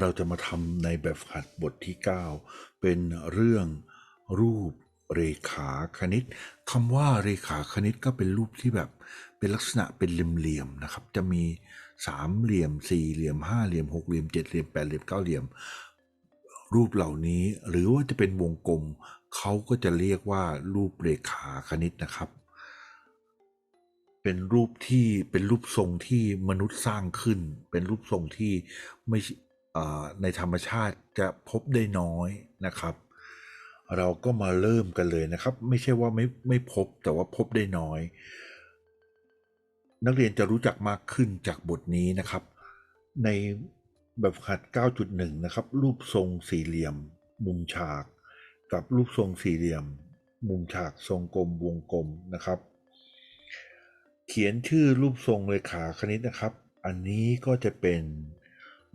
เราจะมาทำในแบบฝึกหัดบทที่ 9 เป็นเรื่องรูปเรขาคณิตคำว่าเรขาคณิตก็เป็นรูปที่แบบเป็นลักษณะเป็นเหลี่ยมๆนะครับ จะมีสามเหลี่ยมสี่เหลี่ยมห้าเหลี่ยมหกเหลี่ยมเจ็ดเหลี่ยมแปดเหลี่ยมเก้าเหลี่ยม รูปเหล่านี้หรือว่าจะเป็นวงกลมเขาก็จะเรียกว่ารูปเรขาคณิตนะครับ เป็นรูปที่เป็นรูปทรงที่มนุษย์สร้างขึ้น เป็นรูปทรงที่ไม่ ในธรรมชาติจะพบได้น้อยนะครับ เราก็มาเริ่มกันเลยนะครับ ไม่ใช่ว่าไม่ไม่พบแต่ว่าพบได้น้อย นักเรียนจะรู้จักมากขึ้นจากบทนี้นะครับ ในแบบฝึกหัด 9.1 นะครับ รูปทรงสี่เหลี่ยม มุมฉาก กับรูปทรงสี่เหลี่ยม มุมฉากทรงกลมวงกลมนะครับ เขียนชื่อรูปทรงเรขาคณิตนะครับ อันนี้ก็จะเป็น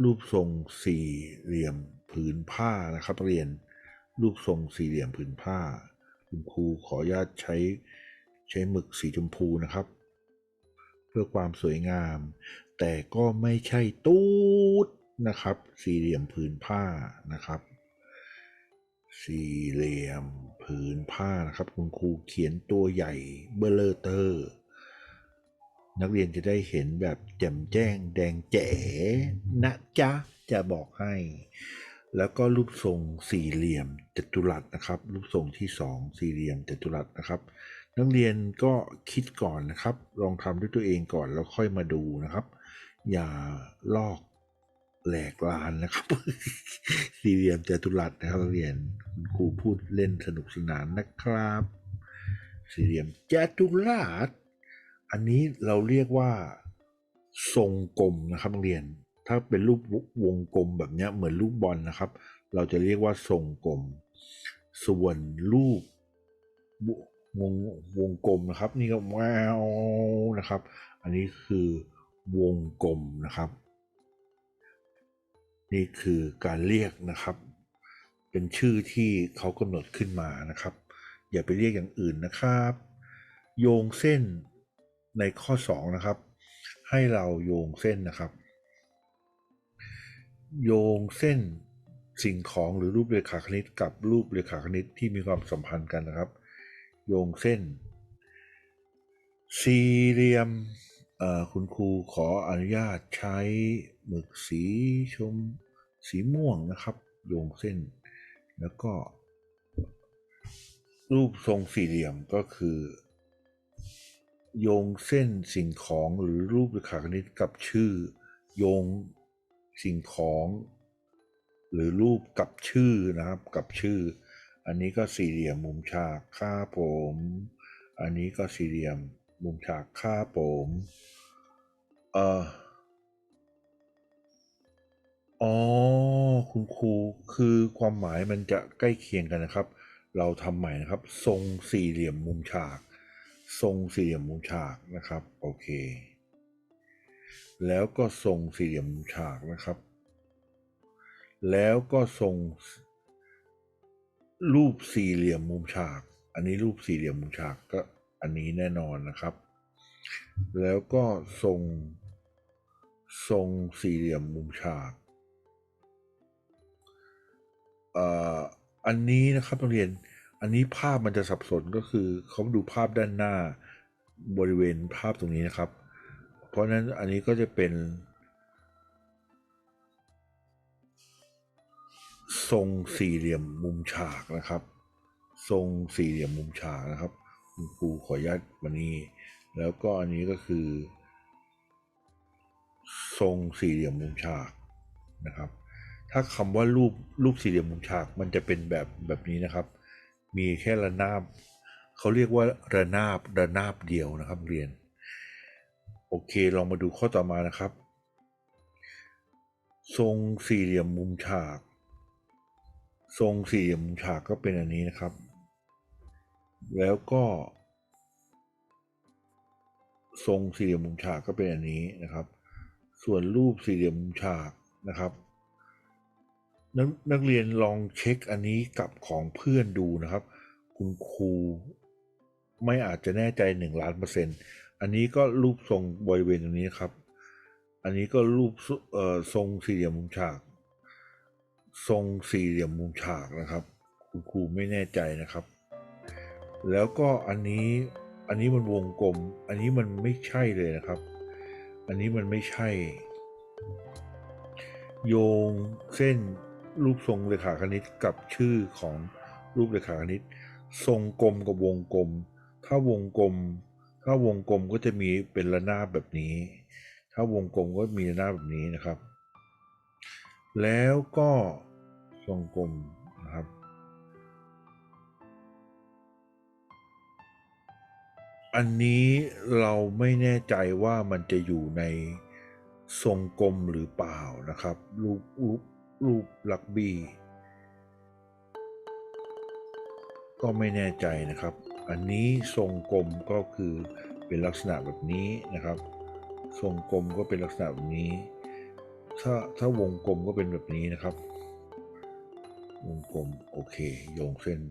รูปทรงสี่เหลี่ยมผืนผ้านะครับเรียนรูปทรงสี่เหลี่ยมผืนผ้า คุณครูขออนุญาตใช้ใช้หมึกสีชมพูนะครับ เพื่อความสวยงาม แต่ก็ไม่ใช่ตูดนะครับ สี่เหลี่ยมผืนผ้านะครับ สี่เหลี่ยมผืนผ้านะครับ คุณครูเขียนตัวใหญ่เบลเลอร์เตอร์ นักเรียนจะได้เห็นแบบแจ่มแจ้งแดงแจ๋นะจ๊ะจะบอกให้ แล้วก็รูปทรงสี่เหลี่ยมจัตุรัสนะครับ รูปทรงที่สองสี่เหลี่ยมจัตุรัสนะครับ นักเรียนก็คิดก่อนนะครับ ลองทำด้วยตัวเองก่อนแล้วค่อยมาดูนะครับ อย่าลอกแหลกลานนะครับ สี่เหลี่ยมจัตุรัสนะครับนักเรียนคุณครูพูดเล่นสนุกสนานนะครับ สี่เหลี่ยมจัตุรัส อันนี้เราเรียกว่าทรงกลมนะครับนักเรียน ถ้าเป็นรูปวงกลมแบบนี้เหมือนลูกบอลนะครับ เราจะเรียกว่าทรงกลม ส่วนรูปวงวงกลมนะครับ นี่ก็แววนะครับ อันนี้คือวงกลมนะครับ นี่คือการเรียกนะครับ เป็นชื่อที่เขากำหนดขึ้นมานะครับ อย่าไปเรียกอย่างอื่นนะครับ โยงเส้น ในข้อ 2 นะครับ ให้เราโยงเส้นนะครับ โยงเส้นสิ่งของหรือรูปเรขาคณิต กับรูปเรขาคณิตที่มีความสัมพันธ์กันนะครับ โยงเส้น สี่เหลี่ยมคุณครูขออนุญาตใช้หมึกสีชมสีม่วงนะครับ โยงเส้น แล้วก็ รูปทรงสี่เหลี่ยมก็คือ โยงเส้นสิ่งของหรือรูปเรขาคณิตกับชื่อ โยงสิ่งของ หรือรูปกับชื่อนะครับกับชื่อ อันนี้ก็สี่เหลี่ยมมุมฉากค่าผม อันนี้ก็สี่เหลี่ยมมุมฉากค่าผมเอ่ออ๋อคุณครูคือความหมายมันจะใกล้เคียงกันนะครับ เราทำใหม่นะครับ ทรงสี่เหลี่ยมมุมฉาก ทรงสี่เหลี่ยมมุมฉากนะครับ โอเค แล้วก็ทรงสี่เหลี่ยมมุมฉากนะครับ แล้วก็ทรงรูปสี่เหลี่ยมมุมฉาก อันนี้รูปสี่เหลี่ยมมุมฉากก็อันนี้แน่นอนนะครับ แล้วก็ทรงทรงสี่เหลี่ยมมุมฉากอ่ออันนี้นะครับนักเรียน อันนี้ภาพมันจะสับสนก็คือเขาดูภาพด้านหน้าบริเวณภาพตรงนี้นะครับ เพราะนั้นอันนี้ก็จะเป็น ทรงสี่เหลี่ยมมุมฉากนะครับ ทรงสี่เหลี่ยมมุมฉากนะครับคุณครูขออนุญาตวันนี้ แล้วก็อันนี้ก็คือ ทรงสี่เหลี่ยมมุมฉากนะครับ ถ้าคำว่ารูปรูปสี่เหลี่ยมมุมฉากมันจะเป็นแบบแบบนี้นะครับ มีแค่ระนาบเขาเรียกว่าระนาบระนาบเดียวนะครับเรียน โอเคลองมาดูข้อต่อมานะครับ ทรงสี่เหลี่ยมมุมฉาก ทรงสี่เหลี่ยมมุมฉากก็เป็นอันนี้นะครับ แล้วก็ ทรงสี่เหลี่ยมมุมฉากก็เป็นอันนี้นะครับ ส่วนรูปสี่เหลี่ยมมุมฉากนะครับ นักนักเรียนลองเช็คอันนี้กับของเพื่อนดูนะครับ คุณครูไม่อาจจะแน่ใจหนึ่งล้านเปอร์เซ็นต์อันนี้ก็รูปทรงบริเวณตรงนี้ครับ อันนี้ก็รูปทรงสี่เหลี่ยมมุมฉาก ทรงสี่เหลี่ยมมุมฉากนะครับ คุณครูไม่แน่ใจนะครับ แล้วก็อันนี้อันนี้มันวงกลม อันนี้มันไม่ใช่เลยนะครับ อันนี้มันไม่ใช่ โยงเส้น รูปทรงเรขาคณิตกับชื่อของรูปเรขาคณิต ทรงกลมกับวงกลม ถ้าวงกลม ถ้าวงกลมก็จะมีเป็นระนาบแบบนี้ ถ้าวงกลมก็มีระนาบแบบนี้นะครับ แล้วก็ทรงกลมนะครับอันนี้เราไม่แน่ใจว่ามันจะอยู่ในทรงกลมหรือเปล่านะครับรูปรูป รูปลักบีก็ไม่แน่ใจนะครับ อันนี้ทรงกลมก็คือเป็นลักษณะแบบนี้นะครับ ทรงกลมก็เป็นลักษณะแบบนี้ ถ้าถ้าวงกลมก็เป็นแบบนี้นะครับ วงกลมโอเคโยงเส้น